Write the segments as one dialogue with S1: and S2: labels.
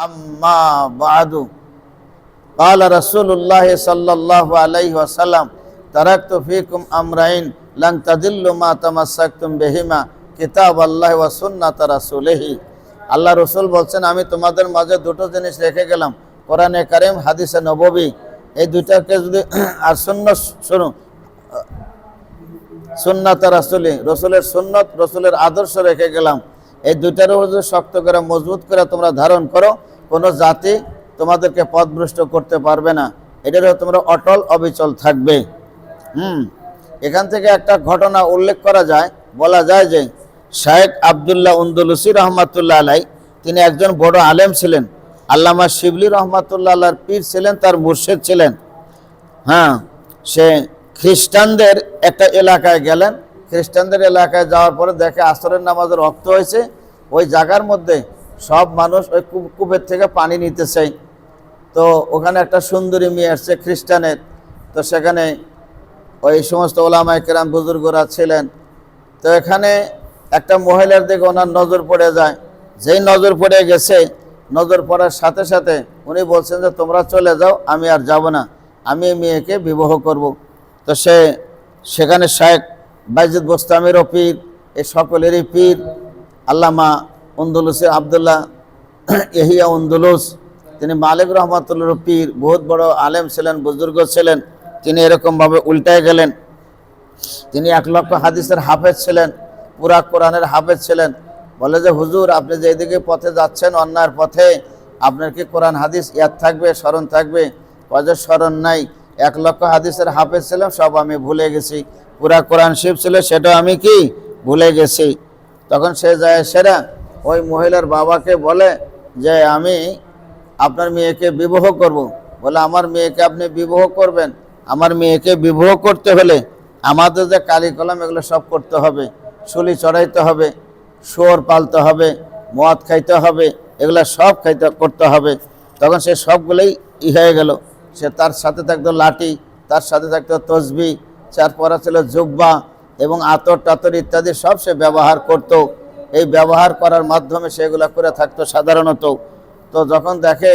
S1: أما بعد قال رسول الله صلى الله عليه وسلم تركت فيكم أمرين لن تدلوا ما تمسكتم بهما কিতাব আল্লাহ ওয়া সুন্নাত রাসূলিহি আল্লাহ রসুল বলছেন আমি তোমাদের মাঝে দুটো জিনিস রেখে গেলাম কোরআনে কারিম হাদিসে নববী এই দুইটাকে যদি আর শূন্য শুনো সুন্নাত রাসূলি রসুলের সুন্নত রসুলের আদর্শ রেখে গেলাম এই দুইটার উপর যদি শক্ত করে মজবুত করে তোমরা ধারণ করো কোনো জাতি তোমাদেরকে পথভ্রষ্ট করতে পারবে না। এটার তোমরা অটল অবিচল থাকবে। হুম, এখান থেকে একটা ঘটনা উল্লেখ করা যায়। বলা যায় যে শায়েখ আবদুল্লাহ উন্দুলুসি রহমাতুল্লাহ আলাই, তিনি একজন বড় আলেম ছিলেন। আল্লামা শিবলি রহমাতুল্লাহ আল্লাহর পীর ছিলেন, তার মুর্শেদ ছিলেন। হ্যাঁ সে খ্রিস্টানদের একটা এলাকায় গেলেন। খ্রিস্টানদের এলাকায় যাওয়ার পরে দেখে আসরের নামাজের রক্ত হয়েছে। ওই জায়গার মধ্যে সব মানুষ ওই কূপ- কূপের থেকে পানি নিতেছে তো ওখানে একটা সুন্দরী মেয়ে আসছে, খ্রিস্টানের। তো সেখানে ওই সমস্ত ওলামায় কেরাম বুজুর্গরা ছিলেন। তো এখানে একটা মহিলার দিকে ওনার নজর পড়ে যায়। যেই নজর পড়ে গেছে, নজর পড়ার সাথে সাথে উনি বলছেন যে, তোমরা চলে যাও, আমি আর যাব না। আমি মেয়েকে বিবাহ করব। তো সে, সেখানে শায়েখ বাইজিদ বোস্তামিরও পীর এই সকলেরই পীর, আল্লামা উন্দুলুসে আবদুল্লাহ এহিয়া উন্দুলুস তিনি মালিক রহমতুল্লাহ পীর বহুত বড় আলেম ছিলেন, বুজুর্গ ছিলেন, তিনি এরকমভাবে উল্টায় গেলেন। তিনি এক লক্ষ হাদিসের হাফেজ ছিলেন, পুরা কোরআনের হাফেজ ছিলেন। বলে যে, হুজুর, আপনি যে এদিকে পথে যাচ্ছেন, অন্যায়ের পথে, আপনার কি কোরআন হাদিস ইয়াদ থাকবে, স্মরণ থাকবে? অজর স্মরণ নাই। এক লক্ষ হাদিসের হাফেজ ছিলাম, সব আমি ভুলে গেছি। পুরা কোরআন শিব ছিল সেটা আমি কি ভুলে গেছি? তখন সে যায় সেরা ওই মহিলার বাবাকে বলে যে, আমি আপনার মেয়েকে বিবাহ করব। বলে, আমার মেয়েকে আপনি বিবাহ করবেন। আমার মেয়েকে বিবাহ করতে হলে আমাদের যে কালি কলম, এগুলো সব করতে হবে। শুলি চড়াইতে হবে, শুয়োর পালতে হবে, মদ খাইতে হবে, এগুলো সব খাইতে, করতে হবে। তখন সে সবগুলোই ই হয়ে গেল। সে তার সাথে থাকতো লাঠি, তার সাথে থাকতো তসবি চার পরা ছিল জুব্বা এবং আতর টাতর ইত্যাদি সব সে ব্যবহার করত। এই ব্যবহার করার মাধ্যমে সেগুলো করে থাকতো সাধারণত। তো যখন দেখে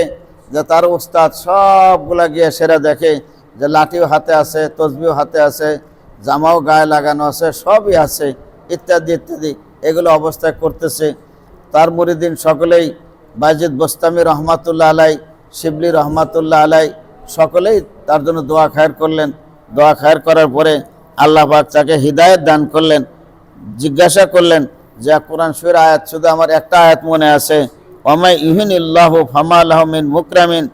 S1: যে তার উস্তাদ সবগুলা গিয়ে সেরা দেখে যে লাঠিও হাতে আছে, তসবিও হাতে আছে, জামাও গায়ে লাগানো আছে, সবই আছে, ইত্যাদি ইত্যাদি এগুলো অবস্থায় করতেছে। তার মুরিদিন সকলেই বাইজিদ বোস্তামি রহমাতুল্লাহ আলাই, শিবলি রহমাতুল্লাহ আলাই সকলেই তার জন্য দোয়া খায়ের করলেন। দোয়া খায়ের করার পরে আল্লাহ তাকে হৃদায়ত দান করলেন, জিজ্ঞাসা করলেন যে কোরআন সুর আয়াত, শুধু আমার একটা আয়াত মনে আছে অমাই ইহিন ইল্লাহ ফামা আলহমিন মুকরামিন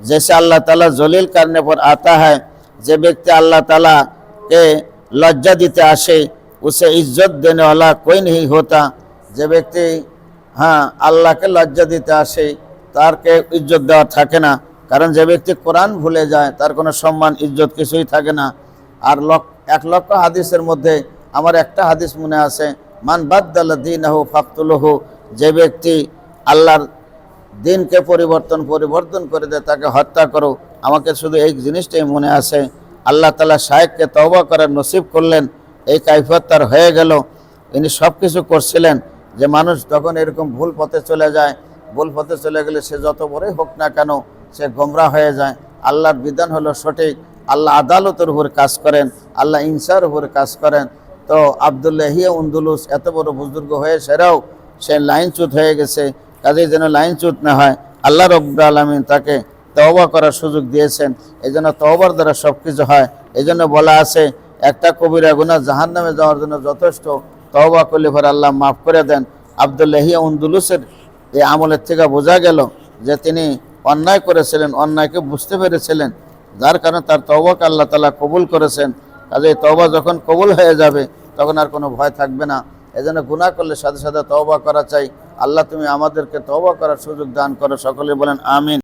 S1: জেসে আল্লাহ তালা জলিল কারণে পর আতা হয়, যে ব্যক্তি আল্লাহ তালা কে লজ্জা দিতে আসে উসে ইজ্জত দেনেওয়ালা কই নেই হতা। যে ব্যক্তি হ্যাঁ আল্লাহকে লজ্জা দিতে আসে, তারকে ইজ্জত দেওয়া থাকে না। কারণ যে ব্যক্তি কোরআন ভুলে যায়, তার কোনো সম্মান, ইজ্জত কিছুই থাকে না। আর লক এক লক্ষ হাদিসের মধ্যে আমার একটা হাদিস মনে আছে মান বাদ্দাল দিন হু ফাকতুলহু, যে ব্যক্তি আল্লাহর দিনকে পরিবর্তন পরিবর্তন করে দেয়, তাকে হত্যা করো আমাকে শুধু এই জিনিসটাই মনে আছে, আল্লাহ তালা শাহেককে তওবা করার নসিব করলেন, এই কাইফত তার হয়ে গেল। ইনি সব কিছু করছিলেন, যে মানুষ যখন এরকম ভুল পথে চলে যায়, ভুল পথে চলে গেলে সে যত বড়ই হোক না কেন, সে গোমরা হয়ে যায়। আল্লাহর বিধান হলো সঠিক, আল্লাহ আদালতের উপর কাজ করেন, আল্লাহ ইনসার উপর কাজ করেন। তো আবদুল্লাহিয়া উন্দুলুস এত বড় বুজুর্গ হয়ে সেরাও সে লাইনচ্যুত হয়ে গেছে কাজে যেন লাইনচ্যুত না হয়। আল্লাহ রব্বুল আলমিন তাকে তওবা করার সুযোগ দিয়েছেন, এই জন্য তওবার দ্বারা সব কিছু হয়। এই জন্য বলা আছে, একটা কবিরা গুণা জাহান নামে যাওয়ার জন্য যথেষ্ট তওবা করলে পরে আল্লাহ মাফ করে দেন। আবদুল্লাহিয়া উন্দুলুসের এই আমলের থেকে বোঝা গেল যে তিনি অন্যায় করেছিলেন, অন্যায়কে বুঝতে পেরেছিলেন। যার কারণে তার তওবাকে আল্লাহ তালা কবুল করেছেন। কাজে তওবা যখন কবুল হয়ে যাবে তখন আর কোনো ভয় থাকবে না। এজন্য গুণা করলে সাথে সাথে তওবা করা চাই। আল্লাহ তুমি আমাদেরকে তওবা করার সুযোগ দান করো। সকলে বলেন, আমিন।